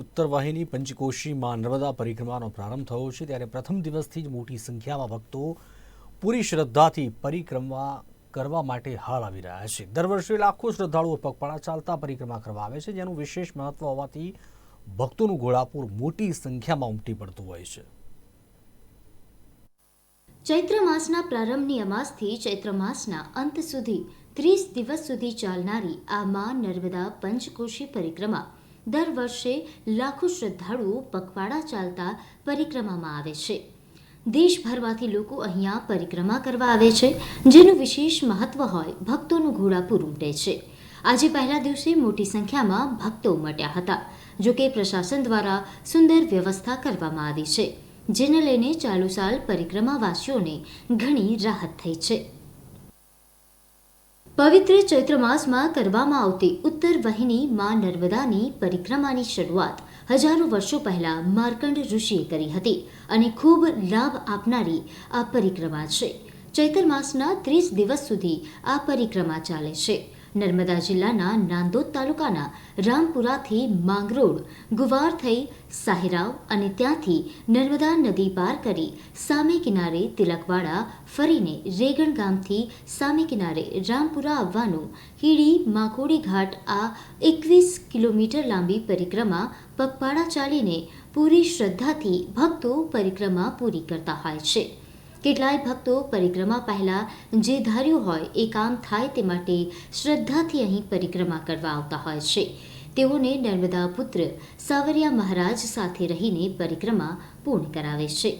ઉત્તર વાહિની પંચકોશીમાં નર્મદા પરિક્રમાનો પ્રારંભ થયો છે. ત્યારે પ્રથમ દિવસથી જ મોટી સંખ્યામાં ભક્તો પૂરી શ્રદ્ધાથી પરિક્રમા કરવા માટે હાલ આવી રહ્યા છે. દર વર્ષે લાખો શ્રદ્ધાળુઓ પગપાળા ચાલતા પરિક્રમા કરવા આવે છે, જેનું વિશેષ મહત્વ હોવાથી ભક્તોનું ઘોડાપુર મોટી સંખ્યામાં ઉમટી પડતું હોય છે. ચૈત્ર માસના પ્રારંભની અમાસથી ચૈત્ર માસના અંત સુધી ત્રીસ દિવસ સુધી ચાલનારી આ મા નર્મદા પંચકોશી પરિક્રમા દર વર્ષે લાખો શ્રદ્ધાળુઓ પગપાળા ચાલતા પરિક્રમામાં આવે છે. દેશભરમાંથી લોકો અહીંયા પરિક્રમા કરવા આવે છે, જેનું વિશેષ મહત્વ હોય ભક્તોનું ઘોડાપુર ઉમટે છે. આજે પહેલા દિવસે મોટી સંખ્યામાં ભક્તો ઉમટ્યા હતા જોકે પ્રશાસન દ્વારા સુંદર વ્યવસ્થા કરવામાં આવી છે, જેને લઈને ચાલુ સાલ પરિક્રમાવાસીઓને ઘણી રાહત થઈ છે. પવિત્ર ચૈત્ર માસમાં કરવામાં આવતી ઉત્તર વહિની મા નર્મદાની પરિક્રમાની શરૂઆત હજારો વર્ષો પહેલા માર્કંડ ઋષિએ કરી હતી અને ખૂબ લાભ આપનારી આ પરિક્રમા છે. ચૈત્ર માસના ત્રીસ દિવસ સુધી આ પરિક્રમા ચાલે છે. નર્મદા જિલ્લાના નાંદોદ તાલુકાના રામપુરાથી માંગરોળ ગુવાર થઈ સાહેરાવ અને ત્યાંથી નર્મદા નદી પાર કરી સામે કિનારે તિલકવાડા ફરીને રેગણ ગામથી સામે કિનારે રામપુરા આવવાનું હીડી માકોડી ઘાટ આ એકવીસ કિલોમીટર લાંબી પરિક્રમા પગપાળા ચાલીને પૂરી શ્રદ્ધાથી ભક્તો પરિક્રમા પૂરી કરતા હોય છે. કેટલાય ભક્તો પરિક્રમા પહેલા જે ધાર્યું હોય એ કામ થાય તે માટે શ્રદ્ધાથી અહીં પરિક્રમા કરવા આવતા હોય છે. તેઓને નર્મદા પુત્ર સાવરિયા મહારાજ સાથે રહીને પરિક્રમા પૂર્ણ કરાવે છે.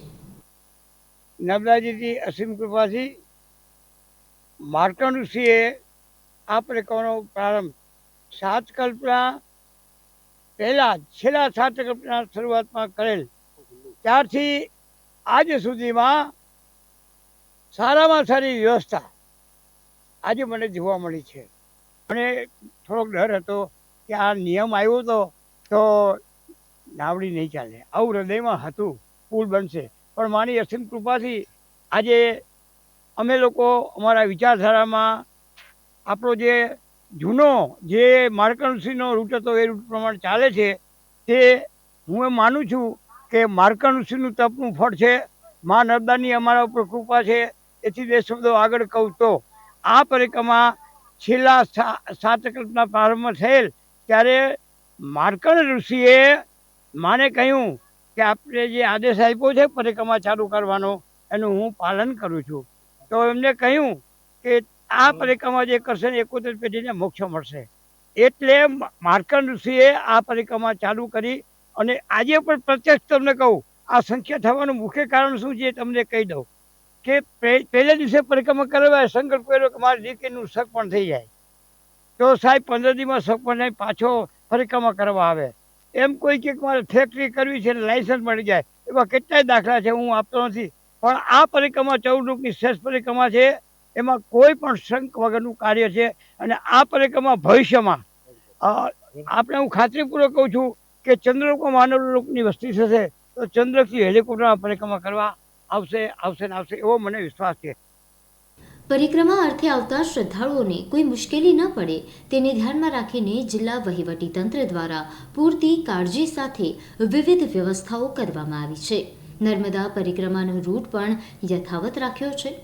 નર્મદાજીથી અસીમ કૃપાથી માર્કણ ઋષિએ આ પ્રકારનો પ્રારંભ સાત કલ્પના પહેલા છેલ્લા સાત કલ્પના શરૂઆતમાં કરેલ. ત્યારથી આજ સુધીમાં સારામાં સારી વ્યવસ્થા. આજે મને જોવા મળી છે. મને થોડોક ડર હતો કે આ નિયમ આવ્યો હતો તો નાવડી નહીં ચાલે. આવું હૃદયમાં હતું, પુલ બનશે. પણ માની અસીમ કૃપાથી આજે અમે લોકો અમારા વિચારધારામાં આપણો જે જૂનો, જે માર્કણસિંહનો રૂટ હતો, એ રૂટ પ્રમાણે ચાલે છે. તે હું એ માનું છું કે માર્કણસિંહનું તપનું ફળ છે. મા નર્મદાની અમારા ઉપર કૃપા છે. એથી બે આગળ કહું તો, આ પરિક્રમા છેલ્લા સાત કલ્પના પ્રારંભ થયેલ, ત્યારે માર્કણ ઋષિએ માને કહ્યું કે આપણે જે આદેશ આપ્યો છે પરિક્રમા ચાલુ કરવાનો, એનું હું પાલન કરું છું. તો એમને કહ્યું કે આ પરિક્રમા જે કરશે ને એકોતેર પેઢીને મોક્ષ મળશે. એટલે માર્કણ ઋષિએ આ પરિક્રમા ચાલુ કરી અને આજે પણ પ્રત્યક્ષ તમને કહું, આ સંખ્યા થવાનું મુખ્ય કારણ શું છે તમને કહી દઉં. કે પહે- પહેલા દિવસે પરિક્રમા કરવા સંકલ્પ કર્યો કે મારી દીકરીનું સગપણ થઈ જાય. તો સાહેબ, પંદર દિવસમાં સગપણ નહીં પાછો પરિક્રમા કરવા આવે. એમ કોઈ કે મારે ફેક્ટરી કરવી છે લાયસન્સ મળી જાય. એવા કેટલાય દાખલા છે, હું આપતો નથી. પણ આ પરિક્રમા ચૌદ રૂપની શ્રેષ્ઠ પરિક્રમા છે. એમાં કોઈ પણ શંક વગરનું કાર્ય છે. અને આ પરિક્રમા ભવિષ્યમાં આપણે હું ખાતરીપૂર્વક કહું છું કે ચંદ્રલોકમાં માનવ લોકની વસ્તી થશે, તો ચંદ્રકથી હેલિકોપ્ટરમાં પરિક્રમા કરવા આવશે આવશે ને આવશે એવો મને વિશ્વાસ છે. પરિક્રમા અર્થે આવતા શ્રદ્ધાળુઓને કોઈ મુશ્કેલી ન પડે, તેને ધ્યાનમાં રાખીને જિલ્લા વહીવટીતંત્ર દ્વારા પૂરતી કાળજી સાથે વિવિધ વ્યવસ્થાઓ કરવામાં આવી છે. નર્મદા પરિક્રમાનો રૂટ પણ યથાવત રાખ્યો છે.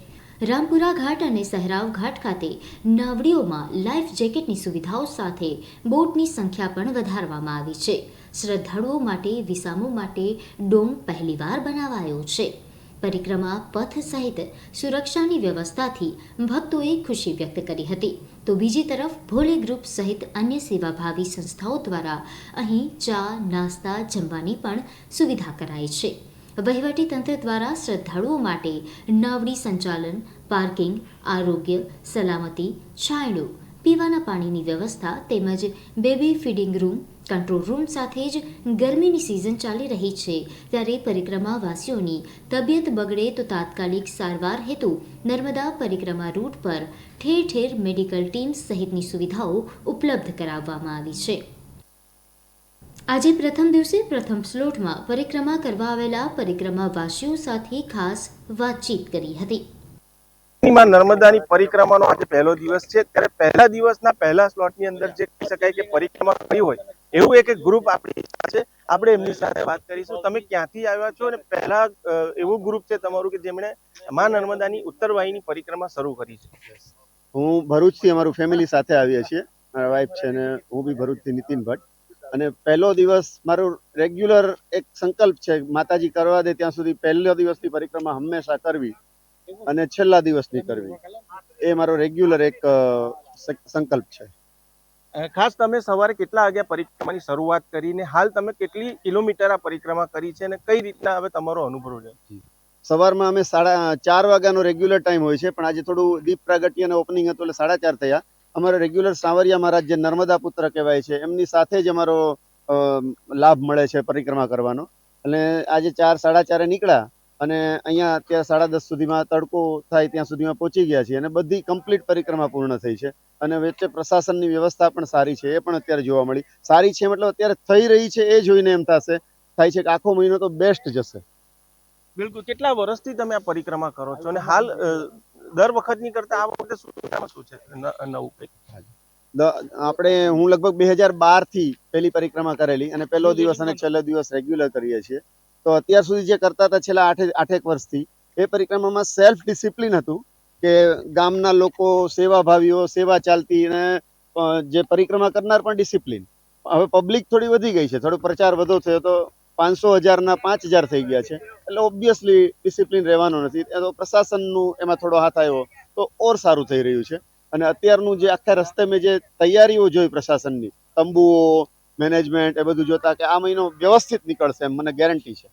રામપુરા ઘાટ અને સહેરાવ ઘાટ ખાતે નાવડીઓમાં લાઈફ જેકેટની સુવિધાઓ સાથે બોટની સંખ્યા પણ વધારવામાં આવી છે. શ્રદ્ધાળુઓ માટે, વિસામો માટે ડોમ પહેલીવાર બનાવાયો છે. પરિક્રમા, પથ સહિત સુરક્ષાની વ્યવસ્થાથી ભક્તોએ ખુશી વ્યક્ત કરી હતી. તો બીજી તરફ ભોલે ગ્રુપ સહિત અન્ય સેવાભાવી સંસ્થાઓ દ્વારા અહીં ચા, નાસ્તા, જમવાની પણ સુવિધા કરાઈ છે. વહીવટી તંત્ર દ્વારા શ્રદ્ધાળુઓ માટે નાવડી સંચાલન, પાર્કિંગ, આરોગ્ય, સલામતી, છાંયડો પીવાના પાણીની વ્યવસ્થા તેમજ baby feeding room, control room સાથે જ ગરમીની સિઝન ચાલી રહી છે. ત્યારે પરિક્રમાવાસીઓની તબિયત બગડે તો તાત્કાલિક સારવાર હેતુ નર્મદા પરિક્રમા રૂટ પર ઠેર ઠેર મેડિકલ ટીમ સહિતની સુવિધાઓ ઉપલબ્ધ કરાવવામાં આવી છે. આજે પ્રથમ દિવસે પ્રથમ સ્લોટમાં પરિક્રમા કરવા આવેલા પરિક્રમાવાસીઓ સાથે ખાસ વાતચીત કરી હતી. નર્મદાની પરિક્રમાનો આજે પહેલો દિવસ છે. ત્યારે પહેલા દિવસના પહેલા સ્લોટની અંદર જે કહી શકાય કે પરિક્રમા કરી હોય, એવું એક ગ્રુપ આપણી છે. આપણે એમની સાથે વાત કરીશું. તમે ક્યાંથી આવ્યા છો અને પહેલા એવું ગ્રુપ છે તમારું કે જેમણે માં નર્મદાની ઉત્તર વાહિની પરિક્રમા શરૂ કરી છે? હું ભરૂચથી અમારું ફેમિલી સાથે આવીએ છીએ. મારા વાઈફ છે ને હું બી ભરૂચથી નીતિન ભટ્ટ. અને પહેલો દિવસ મારો રેગ્યુલર એક સંકલ્પ છે. માતાજી કરવા દે ત્યાં સુધી પહેલો દિવસની પરિક્રમા હંમેશા કરવી. અને છેલ્લા દિવસની કરવી. એ મારો રેગ્યુલર એક સંકલ્પ છે. ખાસ તમે સવારે કેટલા વાગ્યા પરિક્રમાની શરૂઆત કરીને હાલ તમે કેટલી કિલોમીટર આ પરિક્રમા કરી છે અને કઈ રીતના હવે તમારો અનુભવ છે? સવારમાં અમે સાડા ચાર વાગ્યાનો રેગ્યુલર ટાઈમ હોય છે પણ આજે થોડું દીપ પ્રાગટ્ય અને ઓપનિંગ હતું એટલે સાડા ચાર થયા. અમારો રેગ્યુલર સાવરિયા મહારાજ જે નર્મદા પુત્ર કહેવાય છે એમની સાથે જ અમારો લાભ મળે છે પરિક્રમા કરવાનો. અને આજે ચાર સાડા ચારે નીકળ્યા. અને અહીંયા અત્યારે સાડા દસ સુધીમાં તડકો થાય ત્યાં સુધીમાં પહોંચી ગયા છીએ અને બધી કમ્પ્લીટ પરિક્રમા પૂર્ણ થઈ છે. અને વચ્ચે પ્રશાસનની વ્યવસ્થા પણ સારી છે એ પણ અત્યારે જોવા મળી. સારી છે મતલબ અત્યારે થઈ રહી છે એ જોઈને એમ થશે થાય છે કે આખો મહિનો તો બેસ્ટ જશે. બિલકુલ. કેટલા વર્ષથી તમે આ પરિક્રમા કરો છો? અને હાલ દર વખતની કરતા આ વખતે શું છે? નવું કંઈક? આપણે હું લગભગ બે હજાર બારથી પહેલી પરિક્રમા કરેલી અને પહેલો દિવસ અને છેલ્લો દિવસ રેગ્યુલર કરીએ છીએ. તો અત્યાર સુધી જે કરતા હતા છેલ્લા આઠે, આઠેક વર્ષથી, એ પરિક્રમામાં સેલ્ફ ડિસિપ્લિન હતું કે ગામના લોકો સેવાભાવીઓ સેવા ચાલતી અને જે પરિક્રમા કરનાર પણ ડિસિપ્લિન હવે પબ્લિક થોડી વધી ગઈ છે. થોડો પ્રચાર વધુ થયો તો પાંચસો હજારના પાંચ હજાર થઈ ગયા છે. એટલે ઓબ્વિયસલી ડિસિપ્લિન રહેવાનો નથી. તો પ્રશાસનનું એમાં થોડો હાથ આવ્યો તો ઓર સારું થઈ રહ્યું છે. અને અત્યારનું જે આખા રસ્તે મેં જે તૈયારીઓ જોઈ પ્રશાસનની, તંબુઓ મેનેજમેન્ટ એ બધું જોતા કે આ મહિનો વ્યવસ્થિત નીકળશે એમ મને ગેરંટી છે.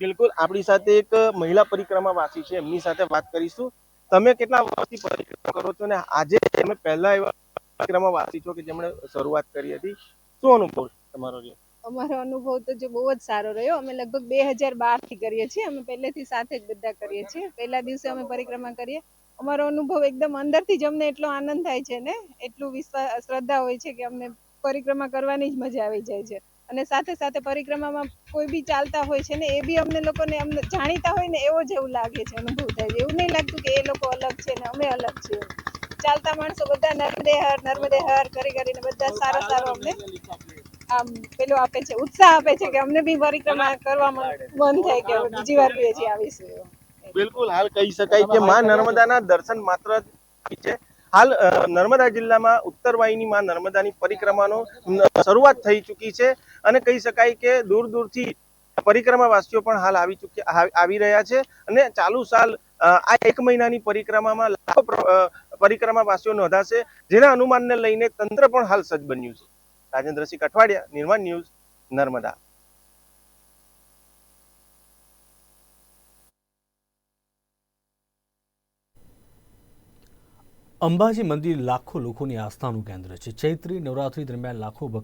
બિલકુલ. આપણી સાથે એક મહિલા પરિક્રમા વાસી છે. એમની સાથે વાત કરીશું. તમે કેટલા વર્ષથી પરિક્રમા કરો છો અને આજે તમે પહેલા એવા પરિક્રમા વાસી છો કે જેમણે શરૂઆત કરી હતી? શું અનુભવ તમારો રહ્યો? અમારો અનુભવ તો જો બહુ જ સારો રહ્યો. અમે લગભગ બે હજાર બારથી કરીએ છીએ. અમે પહેલેથી સાથે જ બધા કરીએ છીએ. પહેલા દિવસે અમે પરિક્રમા કરીએ. અમારો અનુભવ એકદમ અંદરથી જ અમને એટલો આનંદ થાય છે ને. એટલું વિશ્વાસ શ્રદ્ધા હોય છે કે અમને પરિક્રમા કરવાની જ મજા આવી જાય છે. અને સાથે સાથે પરિક્રમામાં કોઈ બી ચાલતા હોય છે ને, એ બી અમને લોકોને અમને જાણીતા હોય ને, એવો જ એવું લાગે છે, અનુભવ થાય છે. એવું નહીં લાગતું કે એ લોકો અલગ છે ને, અમે અલગ છીએ. ચાલતા માણસો બધા નર્મદે હર નર્મદે હર કરી કરીને બધા સારા સારો અમને આમ પેલું આપે છે, ઉત્સાહ આપે છે કે અમને બી પરિક્રમા કરવામાં મન થાય કે બીજી વાર બી હજી આવીશું. બિલકુલ, હાલ કહી શકાય કે માં નર્મદાના દર્શન માત્ર છે હાલ નર્મદા જિલ્લામાં ઉત્તર વાહિની માં નર્મદાની પરિક્રમાનો શરૂઆત થઈ ચૂકી છે અને કહી શકાય કે દૂર દૂરથી પરિક્રમાવાસીઓ પણ હાલ આવી ચૂક્યા આવી- રહ્યા છે અને ચાલુ સાલ આ એક મહિનાની પરિક્રમામાં લાખો પરિક્રમાવાસીઓ નોંધાશે, જેના અનુમાનને લઈને તંત્ર પણ હાલ સજ્જ બન્યું છે. રાજેન્દ્રસિંહ કઠવાડિયા, નિર્માણ ન્યૂઝ, નર્મદા. અંબાજી મંદિર લાખો લોકોની આસ્થાનું કેન્દ્ર છે. ચૈત્રી નવરાત્રી દરમિયાન લાખો ભક્તો